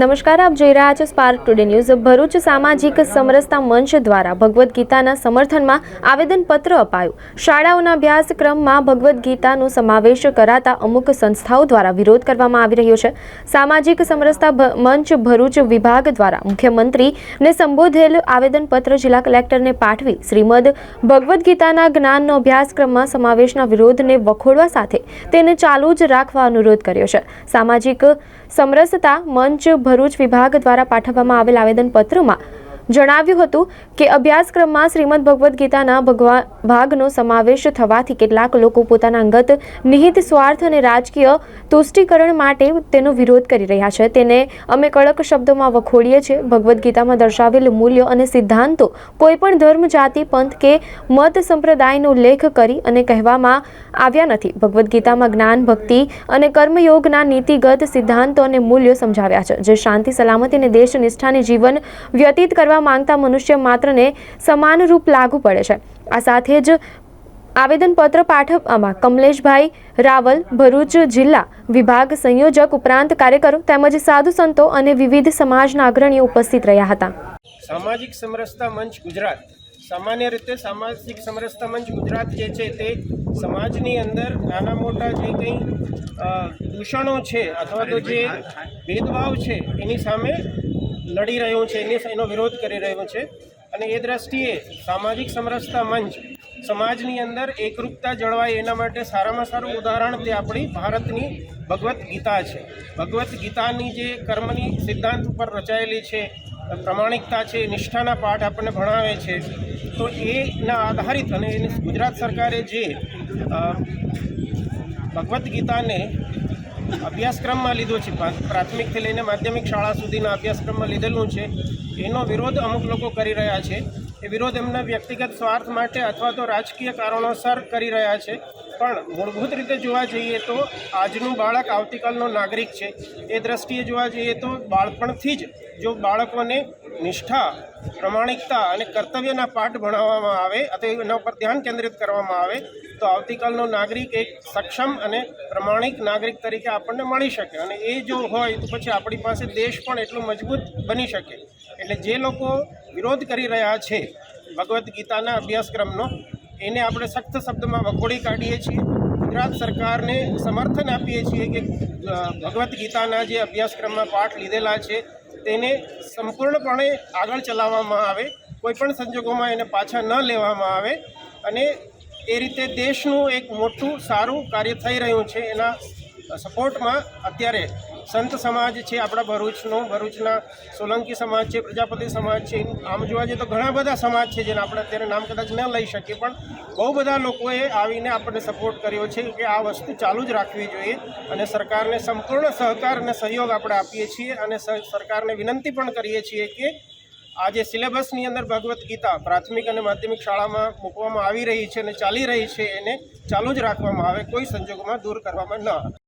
નમસ્કાર, આપ જોઈ રહ્યા છો સ્પાર્ક ટુડે ન્યૂઝ ભરૂચ સામાજિક સમરસતા મંચ દ્વારા ભગવદ્ ગીતાના સમર્થનમાં આવેદનપત્ર અપાયું. શાળાઓના અભ્યાસક્રમમાં ભગવદ્ ગીતાનો સમાવેશ કરાતા અમુક સંસ્થાઓ દ્વારા વિરોધ કરવામાં આવી રહ્યો છે. સામાજિક સમરસતા મંચ ભરૂચ વિભાગ દ્વારા મુખ્યમંત્રીને સંબોધેલ આવેદનપત્ર જિલ્લા કલેક્ટરને પાઠવી શ્રીમદ ભગવદ્ ગીતાના જ્ઞાનનો અભ્યાસક્રમમાં સમાવેશના વિરોધને વખોડવા સાથે તેને ચાલુ જ રાખવા અનુરોધ કર્યો છે. સામાજિક સમરસતા મંચ ભરૂચ વિભાગ દ્વારા પાઠવવામાં આવેલ આવેદનપત્રમાં જણાવ્યું હતું કે અભ્યાસક્રમમાં શ્રીમદ ભગવદ્ ગીતાના ભગવા, ભાગનો સમાવેશ થવાથી કેટલાક લોકો પોતાના અંગત નિહિત સ્વાર્થ અને રાજકીય તુષ્ટિકરણ માટે તેનો વિરોધ કરી રહ્યા છે. તેને અમે કડક શબ્દોમાં વખોડીએ છીએ. ભગવદ્ ગીતામાં દર્શાવેલ મૂલ્યો અને સિદ્ધાંતો કોઈપણ ધર્મ, જાતિ, પંથ કે મત સંપ્રદાયનો ઉલ્લેખ કરી અને કહેવામાં આવ્યા નથી. ભગવદ્ ગીતામાં જ્ઞાન, ભક્તિ અને કર્મયોગના નીતિગત સિદ્ધાંતો અને મૂલ્યો સમજાવ્યા છે, જે શાંતિ, સલામતી અને દેશ નિષ્ઠાને જીવન વ્યતીત કરવા માંગતા મનુષ્ય માત્રને સમાનરૂપ લાગુ પડે છે. આ સાથે જ આવેદનપત્ર પાઠવવામાં કમલેશભાઈ રાવલ, ભરૂચ જિલ્લા વિભાગ સંયોજક, ઉપરાંત કાર્યકરો તેમજ સાધુ સંતો અને વિવિધ સમાજના અગ્રણીઓ ઉપસ્થિત રહ્યા હતા. સામાજિક સમરસતા મંચ ગુજરાત. સામાન્ય રીતે સામાજિક સમરસતા મંચ ગુજરાત જે છે તે સમાજની અંદર નાના મોટા જે કંઈ દૂષણો છે અથવા તો જે ભેદભાવ છે એની સામે લડી રહ્યું છે એની એનો વિરોધ કરી રહ્યું છે અને એ દ્રષ્ટિએ સામાજિક સમરસતા મંચ સમાજની અંદર એકરૂપતા જળવાય એના માટે સારામાં સારું ઉદાહરણ તે આપણી ભારતની ભગવદ્ ગીતા છે. ભગવદ્ ગીતાની જે કર્મની સિદ્ધાંત ઉપર રચાયેલી છે, પ્રમાણિકતા છે, નિષ્ઠાના પાઠ આપણને ભણાવે છે, તો એના આધારિત અને એને ગુજરાત સરકારે જે ભગવદ્ ગીતાને અભ્યાસક્રમમાં લીધો છે. પ્રા- પ્રાથમિકથી લઈને માધ્યમિક શાળા સુધીના અભ્યાસક્રમમાં લીધેલું છે. એનો વિરોધ અમુક લોકો કરી રહ્યા છે. એ વિરોધ એમના વ્યક્તિગત સ્વાર્થ માટે અથવા તો રાજકીય કારણોસર કરી રહ્યા છે. પણ મૂળભૂત રીતે જોવા જઈએ તો આજનું બાળક આવતીકાલનો નાગરિક છે. એ દ્રષ્ટિએ જોવા જઈએ તો બાળપણથી જ જો બાળકોને નિષ્ઠા, પ્રમાણિકતા અને કર્તવ્યના પાઠ ભણાવવામાં આવે અથવા એના ઉપર ધ્યાન કેન્દ્રિત કરવામાં આવે, તો આવતીકાલનો નાગરિક એક સક્ષમ અને પ્રમાણિક નાગરિક તરીકે આપણને મળી શકે. અને એ જો હોય, તો પછી આપણી પાસે દેશ પણ એટલું મજબૂત બની શકે. એટલે જે લોકો વિરોધ કરી રહ્યા છે, ભગવદ્ ગીતાના અભ્યાસક્રમનો, એને આપણે સખ્ત શબ્દમાં વખોડી કાઢીએ છીએ. ગુજરાત સરકારને સમર્થન આપીએ છીએ કે ભગવદ્ ગીતાના જે અભ્યાસક્રમમાં પાઠ લીધેલા છે તેને સંપૂર્ણપણે આગળ ચલાવવામાં આવે કોઈપણ સંજોગોમાં એને પાછા ન લેવામાં આવે અને એ રીતે દેશનું એક મોટું, સારું કાર્ય થઈ રહ્યું છે એના સપોર્ટમાં અત્યારે સંત સમાજ છે, આપણા ભરૂચનો, ભરૂચના સોલંકી સમાજ છે, પ્રજાપતિ સમાજ છે, આમ જોવા જઈએ તો ઘણા બધા સમાજ છે જેને આપણે અત્યારે નામ કદાચ ન લઈ શકીએ, પણ બહુ બધા લોકોએ આવીને આપણને સપોર્ટ કર્યો છે કે આ વસ્તુ ચાલુ જ રાખવી જોઈએ અને સરકારને સંપૂર્ણ સહકાર અને સહયોગ આપણે આપીએ છીએ અને સરકારને વિનંતી પણ કરીએ છીએ કે આજે સિલેબસની અંદર ભગવદ્ ગીતા પ્રાથમિક અને માધ્યમિક શાળામાં મૂકવામાં આવી રહી છે અને ચાલી રહી છે, એને ચાલુ જ રાખવામાં આવે, કોઈ સંજોગોમાં દૂર કરવામાં ન આવે.